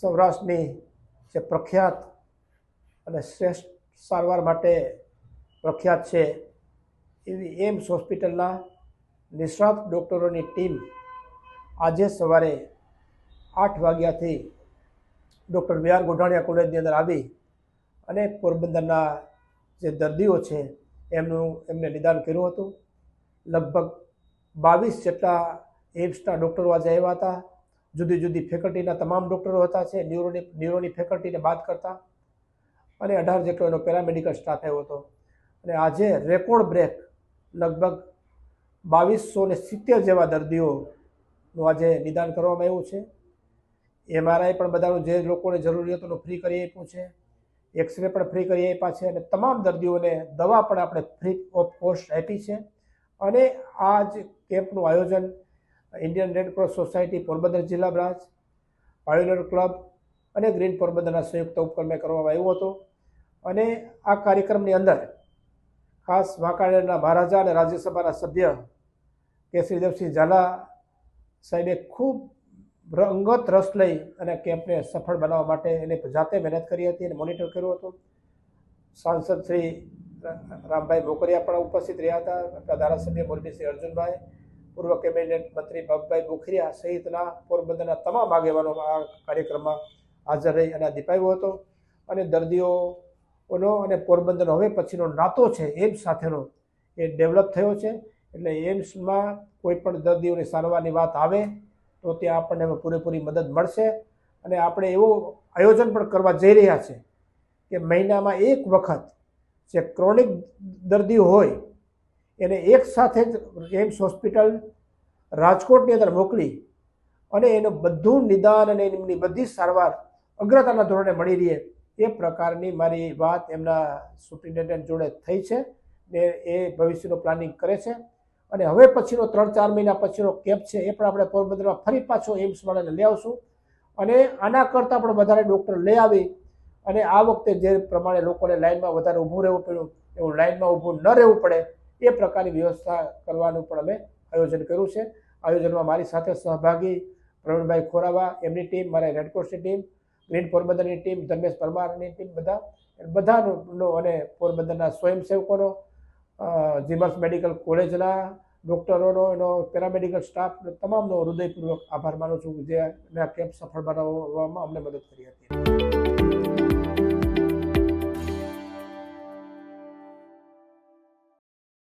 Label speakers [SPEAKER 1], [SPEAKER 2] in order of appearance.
[SPEAKER 1] સૌરાષ્ટ્રની જે પ્રખ્યાત અને શ્રેષ્ઠ સારવાર માટે પ્રખ્યાત છે, એવી એમ્સ હોસ્પિટલના નિષ્ણાત ડૉક્ટરોની ટીમ આજે સવારે આઠ વાગ્યાથી ડૉક્ટર વી આર ગોઢાણીયા કોલેજની અંદર આવી અને પોરબંદરના જે દર્દીઓ છે, એમનું એમને નિદાન કર્યું હતું. લગભગ બાવીસ જેટલા એમ્સના ડૉક્ટરો આજે આવ્યા હતા. જુદી જુદી ફેકલ્ટીના તમામ ડૉક્ટરો હતા છે ન્યુરોની ન્યુરોની ફેકલ્ટીને બાદ કરતા. અને અઢાર જેટલો એનો પેરામેડિકલ સ્ટાફ આવ્યો હતો. અને આજે રેકોર્ડ બ્રેક લગભગ બાવીસો ને સિત્તેર જેવા દર્દીઓનું આજે નિદાન કરવામાં આવ્યું છે. એમઆરઆઈ પણ બધાનું જે લોકોને જરૂરી હતું ફ્રી કરી આપ્યું છે. એક્સરે પણ ફ્રી કરી આપ્યા છે અને તમામ દર્દીઓને દવા પણ આપણે ફ્રી ઓફ કોસ્ટ આપી છે. અને આ જ કેમ્પનું આયોજન ઇન્ડિયન રેડક્રોસ સોસાયટી પોરબંદર જિલ્લા બ્રાન્ચ, પાયોનિયર ક્લબ અને ગ્રીન પોરબંદરના સંયુક્ત ઉપક્રમે કરવામાં આવ્યો હતો. અને આ કાર્યક્રમની અંદર ખાસ વાંકાનેરના મહારાજા અને રાજ્યસભાના સભ્ય કેસરીદેવસિંહ ઝાલા સાહેબે ખૂબ અંગત રસ લઈ અને કેમ્પને સફળ બનાવવા માટે એને જાતે મહેનત કરી હતી અને મોનિટર કર્યું હતું. સાંસદ શ્રી રામભાઈ મોકરિયા પણ ઉપસ્થિત રહ્યા હતા. ધારાસભ્ય મોરબી શ્રી અર્જુનભાઈ પૂર્વ કેબિનેટ મંત્રી બાબુભાઈ બોખરિયા સહિતના પોરબંદરના તમામ આગેવાનો આ કાર્યક્રમમાં હાજર રહી અને દીપાવ્યો હતો. અને દર્દીઓનો અને પોરબંદરનો હવે પછીનો નાતો છે એમ્સ સાથેનો એ ડેવલપ થયો છે. એટલે એમ્સમાં કોઈ પણ દર્દીઓની સારવારની વાત આવે તો ત્યાં આપણને પૂરેપૂરી મદદ મળશે. અને આપણે એવું આયોજન પણ કરવા જઈ રહ્યા છે કે મહિનામાં એક વખત જે ક્રોનિક દર્દીઓ હોય એને એક સાથે જ એમ્સ હોસ્પિટલ રાજકોટની અંદર મોકલી અને એનું બધું નિદાન અને એમની બધી સારવાર અગ્રતાના ધોરણે મળી રહે એ પ્રકારની મારી વાત એમના સુપ્રિન્ટેન્ડન્ટ જોડે થઈ છે ને એ ભવિષ્યનું પ્લાનિંગ કરે છે. અને હવે પછીનો ત્રણ ચાર મહિના પછીનો કેમ્પ છે એ પણ આપણે પોરબંદરમાં ફરી પાછો એમ્સ વાળાને લઈ આવશું. અને આના કરતાં પણ વધારે ડૉક્ટર લઈ આવી અને આ વખતે જે પ્રમાણે લોકોને લાઇનમાં વધારે ઊભું રહેવું પડ્યું, એવું લાઇનમાં ઊભું ન રહેવું પડે એ પ્રકારની વ્યવસ્થા કરવાનું પણ અમે આયોજન કર્યું છે. આયોજનમાં મારી સાથે સહભાગી પ્રવીણભાઈ ખોરાવા, એમની ટીમ, મારા રેડક્રોસની ટીમ, ગ્રીન પોરબંદરની ટીમ, ધર્મેશ પરમારની ટીમ બધા બધાનો અને પોરબંદરના સ્વયંસેવકોનો જીમર્સ મેડિકલ કોલેજના ડૉક્ટરોનો, એનો પેરામેડિકલ સ્ટાફ તમામનો હૃદયપૂર્વક આભાર માનું છું. જે આ કેમ્પ સફળ બનાવવામાં અમને મદદ કરી હતી.